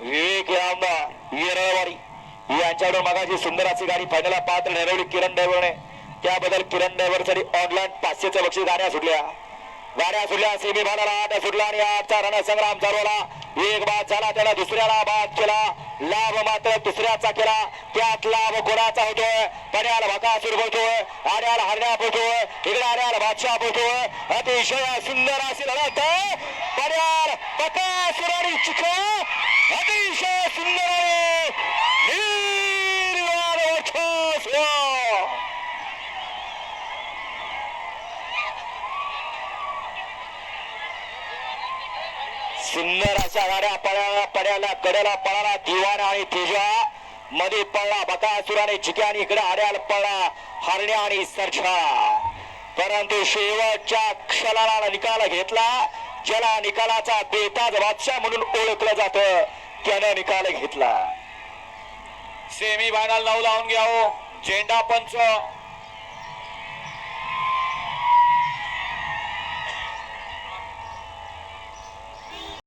विवेक रामदा येरळवाडी यांच्याकडे मगाची सुंदर अशी गाडी फायनलला पात्र ठरवली किरण ड्रायव्हरने त्याबद्दल किरण ड्रायव्हरसाठी ऑनलाईन पाचशेचं बक्षीस गाड्या सुटल्या. गाड्या सुटल्या सेमी भागाला आठ सुटला आणि आजचा रणसंग्राम चालवला एक बाद झाला त्याला दुसऱ्याला बाद केला. लाभ मात्र दुसऱ्याचा केला. त्यात लाभ कोणाचा होतोय? पड्याला भकासूर बोलतोय आड्याला हरण्या बोलतोय इकडे आड्याला बादशाह बोलतोय अतिशय सुंदर अशी लढत पड्याल बकासूर आणि चिखला अतिशय सुंदर सुंदर अशा गाड्या पळाला पड्याला कड्याला पळाला दिवाना आणि तेजा. मध्ये पळला बकासुराने आणि आणि इकडे आड्याला पळला हरण्या आणि सरछा परंतु शेवटच्या क्षणाला निकाल घेतला. ज्याला निकालाचा बेताज बादशाह म्हणून ओळखलं जातं. त्यानं निकाल घेतला. सेमी फायनल नऊ लावून घ्यावं हो. झेंडा पंच.